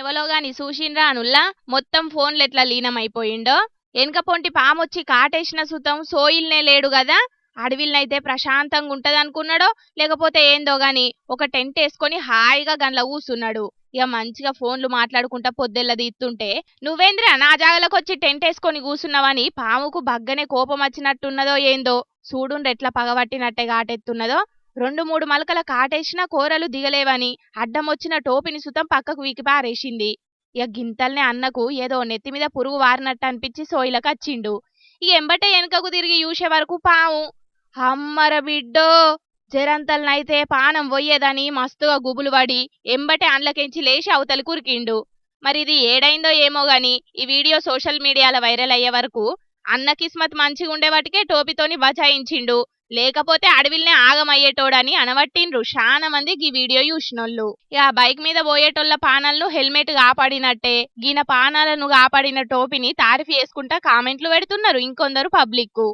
గాని చూసిండ్రా అనుల్లా? మొత్తం ఫోన్లు ఎట్లా లీనమైపోయిండో? వెనక పొంటి పామొచ్చి కాటేసిన సుతం సోయిల్నే లేడు కదా అడవిలనైతే ప్రశాంతంగా ఉంటదనుకున్నాడో లేకపోతే ఏందో గాని ఒక టెంట్ వేసుకొని హాయిగా గండ్ల కూసున్నాడు ఇక మంచిగా ఫోన్లు మాట్లాడుకుంటా పొద్దెల్ల తీస్తుంటే నువ్వేంద్రా నా జాగలకు వచ్చి టెంట్ వేసుకొని కూసున్నావని పాముకు బగ్గనే కోపం వచ్చినట్టున్నదో ఏందో? చూడుండ్రెట్లా పగబట్టినట్టే గాటెత్తున్నదో? రెండు మూడు మలకల కాటేసినా కూరలు దిగలేవని అడ్డం వచ్చిన టోపిని సుతం పక్కకు వికిపారేసింది ఇక గింతల్నే అన్నకు ఏదో నెత్తి మీద పురుగు వారినట్టు అనిపించి సోయిలకచ్చిండు ఇక ఎంబటే వెనుకకు తిరిగి చూసే వరకు పాము. అమ్మర బిడ్డో! జరంతలనైతే పానం పోయేదని మస్తుగా గుబులు పడి ఎంబటే అండ్లకెంచి లేచి అవతలి కురికిండు. మరి ఇది ఏడైందో ఏమో గాని ఈ వీడియో సోషల్ మీడియాలో వైరల్ అయ్యే వరకు అన్న కిస్మత్ మంచిగా ఉండేవాటికే టోపీతోని బచాయించిండు లేకపోతే అడవిల్నే ఆగమయ్యేటోడని అనవట్టిండ్రు చాలా మంది ఈ వీడియో చూసినోళ్ళు. ఇక బైక్ మీద పోయేటోళ్ళ పానాలను హెల్మెట్ కాపాడినట్టే గీన పానాలను కాపాడిన టోపీని తారిఫ్ చేసుకుంటా కామెంట్లు పెడుతున్నారు ఇంకొందరు పబ్లిక్